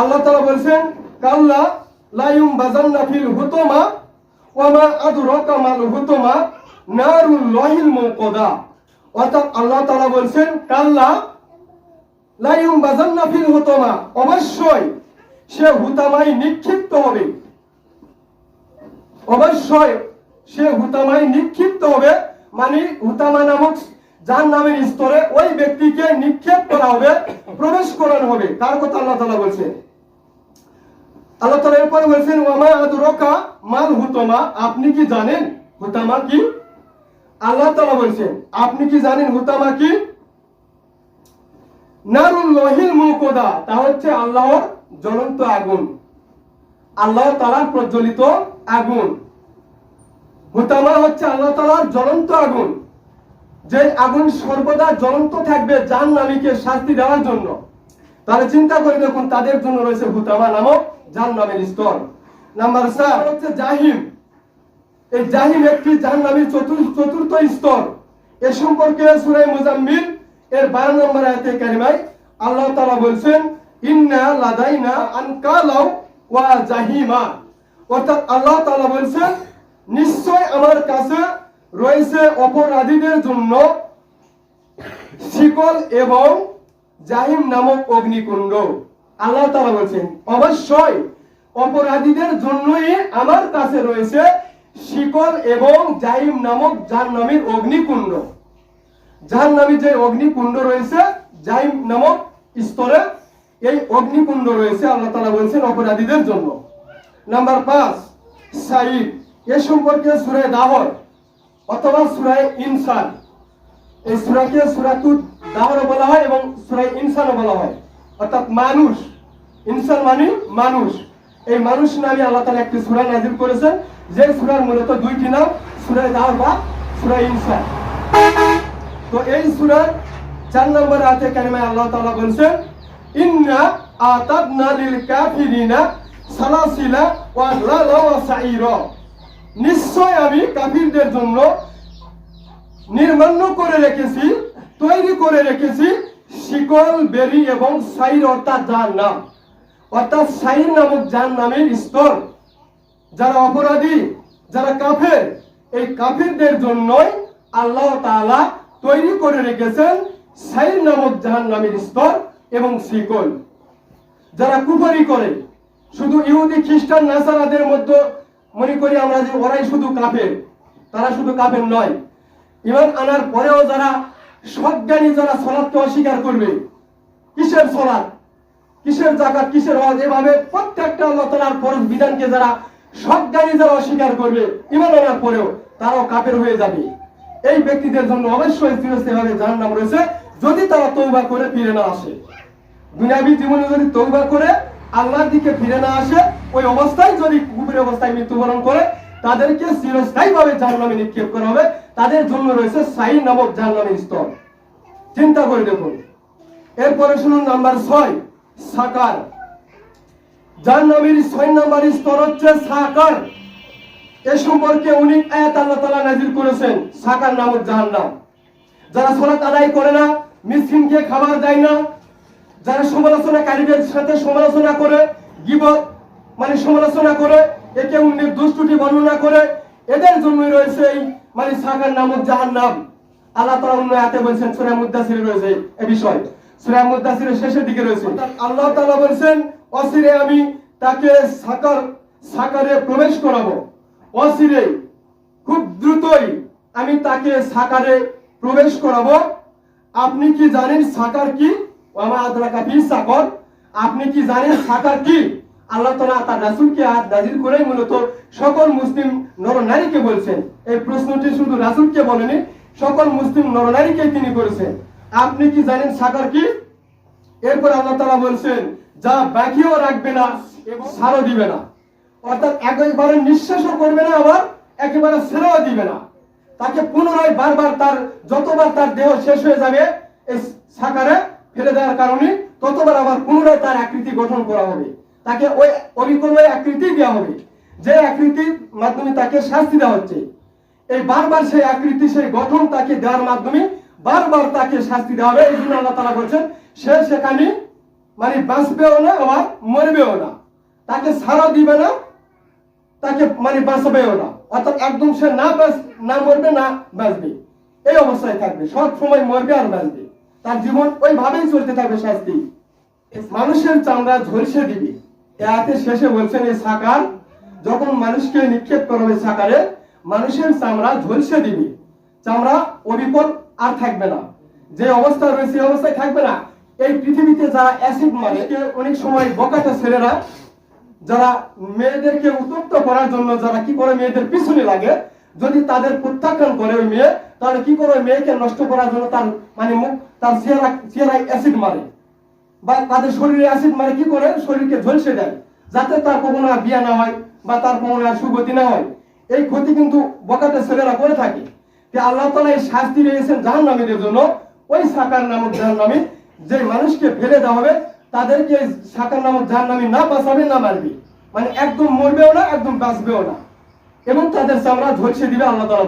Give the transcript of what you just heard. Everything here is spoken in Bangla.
আল্লাহ তাআলা বলছেন, কাল্লা লাইম বাজান্না ফিল হুতমা মাল হুতমা নারুল লাহিল অর্থাৎ আল্লাহ বলছেন, কাল্লা লাইম ফিল হুতমা। অবশ্যই সে হুতামাই নিক্ষিপ্ত হবে। অবশ্যই সে নিক্ষিপ্ত হবে মানে হুতামা নামক যার নামের স্তরে ওই ব্যক্তিকে নিক্ষেপ করা হবে, প্রবেশ করানো হবে। তার কথা আল্লাহ তাআলা বলছেন। আল্লাহ তাআলা এরপরে বলছেন, ওয়ামা আদরাকা মাল হুতামা। আপনি কি জানেন হুতামা কি? আল্লাহ তাআলা বলছেন, আপনি কি জানেন হুতামা কি? নারুল লহিল মুকদা তা হচ্ছে আল্লাহর জ্বলন্ত আগুন। আল্লাহ তাআলার প্রজ্বলিত আগুন। হুতামা হচ্ছে আল্লাহ তাআলার জ্বলন্ত আগুন, যে আগুন সর্বদা জ্বলন্ত থাকবে জান নামীকে শাস্তি দেওয়ার জন্য। তাহলে চিন্তা করে দেখুন, তাদের জন্য রয়েছে হুতামা নামক জান নামের স্তর। নাম্বার চার হচ্ছে জাহিম। এই জাহিম একটি জান নামের চতুর্থ চতুর্থ স্তর। এ সম্পর্কে সুরাই মুজাম্মিল এর বারো নম্বর আয়াতে কারিমায় আল্লাহ তাআলা বলছেন, ইন্না লাদাইনা আনকালাও ওয়া জাহিমা। অর্থাৎ আল্লাহ তাআলা বলছেন, নিশ্চয় আমার কাছে রয়েছে অপরাধীদের জন্য শিকল এবং জাহিম নামক অগ্নিকুণ্ড। আল্লাহ তাআলা বলছেন, অবশ্যই অপরাধীদের জন্যই আমার কাছে রয়েছে শিকল এবং জাহিম নামক জাহান্নামীর অগ্নিকুণ্ড। জাহান্নামী যে অগ্নিকুণ্ড রয়েছে, জাহিম নামক স্তরে এই অগ্নিকুণ্ড রয়েছে, আল্লাহ তাআলা বলছেন অপরাধীদের জন্য। নাম্বার পাঁচ সাইদ এ সম্পর্কে সুরে দাহর অথবা সুরায় ইনসান। এই সুরাকে সুরাতুদ দাহর বলা হয় এবং সুরাই ইনসানও বলা হয়। অর্থাৎ মানুষ। ইনসান মানে মানুষ। এই মানুষ নামে আল্লাহ তাআলা একটি সূরা নাজিল করেছেন যে সুরার মূলত দুইটি নাম সূরা দাহর বা সুরাই ইনসান। তো এই সুরার চার নম্বর আয়াতে কারিমায় আল্লাহ তাআলা বলছেন, ইন্না আতাদনা লিল কাফিরিনা সালাসিলা ওয়া লালা ওয়া সাইরা নিশ্চয় আমি কাফিরদের জন্য নির্মাণ্য করে রেখেছি তৈরি করে রেখেছি শিকল, বেরি এবং সাইর, অর্থাৎ যার নাম। অর্থাৎ সাইর নামক যার নামের স্তর। যারা অপরাধী, যারা কাফের, এই কাফিরদের জন্যই আল্লাহ তাআলা তৈরি করে রেখেছেন সাইর নামক জাহান নামের স্তর এবং শিকল। যারা কুফরি করে, শুধু ইহুদি, খ্রিস্টান, নাসারাদের মধ্যে, মনে করি আমরা যে ওরাই শুধু কাফের, তারা শুধু কাফের নয়। ইমান আনার পরেও যারা সজ্ঞানী যারা সলাদকে অস্বীকার করবে। কিসের সলাদ কিসের জাকাত কিসের হজ এভাবে প্রত্যেকটা আল্লাহ তালার ফরজ বিধানকে যারা সজ্ঞানী যারা অস্বীকার করবে ইমান আনার পরেও তারাও কাফের হয়ে যাবে। এই ব্যক্তিদের জন্য অবশ্যই চিরস্থায়ীভাবে জাহান নাম রয়েছে, যদি তারা তৌবা করে ফিরে না আসে। দুনিয়াবী জীবনে যদি তৌবা করে আল্লাহর দিকে ফিরে না আসে, ওই অবস্থায় যদি কুকুরের অবস্থায় মৃত্যুবরণ করে, তাদেরকে চিরস্থায়ী ভাবে জাহান্নামে নিক্ষেপ করা হবে। তাদের জন্য রয়েছে সাই নামক জাহান্নামের স্তর। চিন্তা করে দেখুন। এরপরে শুনুন নাম্বার ছয়, সাকার। জাহান্নামের ছয় নাম্বার স্তর হচ্ছে সাকার। এ সম্পর্কে উনি আল্লাহ করেছেন, সাকার নামক জাহান্নাম। যারা সালাত আদায় করে না, মিসকিনকে খাবার দেয় না, যারা সমালোচনাকারীদের সাথে সমালোচনা করে, গিবত মানে সমালোচনা করে, একে অন্যের দুষ্টুটি বর্ণনা করে, এদের জন্যই রয়েছে এই মানে সাকার নামক জাহান নাম আল্লাহ তাআলা অন্য আয়াতে বলছেন, সূরা মুদ্দাসিরে রয়েছে এ বিষয়। সূরা মুদ্দাসিরের শেষের দিকে রয়েছে। আল্লাহ তালা বলছেন অসিরে আমি তাকে সাকার, সাকারে প্রবেশ করাবো। অসিরে খুব দ্রুতই আমি তাকে সাকারে প্রবেশ করাবো। আপনি কি জানেন সাকার কি? আমার আদরাকা ফি সাকর। আপনি কি জানেন সাকার কি? আল্লাহ তাআলা তার রাসূলকে আয়াত নাযিল করেই মূলত সকল মুসলিম নরনারীকে বলছেন। এই প্রশ্নটি শুধু রাসূলকে বলেনি, সকল মুসলিম নরনারীকে তিনি করেছেন। আপনি কি জানেন সাকার কি? এরপর আল্লাহ তাআলা বলছেন, যা বাকিও রাখবে না এবং সারও দিবে না। অর্থাৎ একেবারে নিঃশ্বাসও করবে না, আবার একেবারে ছেড়েও দিবে না। তাকে পুনরায় বারবার তার, যতবার তার দেহ শেষ হয়ে যাবে সাকারে ফেলে দেওয়ার কারণে ততবার আবার পুনরায় তার আকৃতি গঠন করা হবে। তাকে ওই ওই আকৃতি দেওয়া হবে, যে আকৃতির মাধ্যমে তাকে শাস্তি দেওয়া হচ্ছে। এই বারবার সেই আকৃতি, সেই গঠন তাকে দেওয়ার মাধ্যমে বারবার তাকে শাস্তি দেওয়া হবে, এই জন্য আল্লাহ তালা বলছেন, সে সেখানে মানে বাঁচবেও না, আবার মরবেও না। তাকে ছাড়া দিবে না, তাকে মানে বাঁচাবেও না। অর্থাৎ একদম সে না বাঁচ, না মরবে, না বাঁচবে। এই অবস্থায় থাকবে, সব সময় মরবে আর বাঁচবে। তার জীবন ওইভাবেই চলতে থাকবে শাস্তি। মানুষের চামড়া ঝলসে দিবে। এতে শেষে বলছেন এই সাকার, যখন মানুষকে নিক্ষেপ করা হবে সাকারে, মানুষের চামড়া ঝলসে দিবে। চামড়া অবিকল আর থাকবে না। যে অবস্থা রয়েছে অবস্থায় থাকবে না। এই পৃথিবীতে যারা অ্যাসিড মারে অনেক সময় বকাটা ছেলেরা, যারা মেয়েদেরকে উত্তপ্ত করার জন্য যারা কি করে মেয়েদের পিছনে লাগে, যদি তাদের প্রত্যাখ্যান করে ওই মেয়ে, তাহলে কি করে মেয়েকে নষ্ট করার জন্য তার মানে মুখ তার চেহারা চেহারায় অ্যাসিড মারে? বা তাদের শরীরে অ্যাসিড মারে কি করে? শরীরকে ঝলসে দেয়, যাতে তার কখনো আর বিয়া না হয় বা তার কখনো আর সুগতি না হয়। এই ক্ষতি কিন্তু বকাতে ছেলেরা করে থাকে। যে আল্লাহ তালা এই শাস্তি রয়েছেন জাহান নামীদের জন্য, ওই সাকার নামক জাহান নামী যে মানুষকে ফেলে দেওয়া হবে, তাদেরকে সাকার নামক জাহান নামী না বাঁচাবে, না মারবে। মানে একদম মরবেও না, একদম বাঁচবেও না। এবং তাদের চামড়া ঝলসে দিবে আল্লাহ তালা।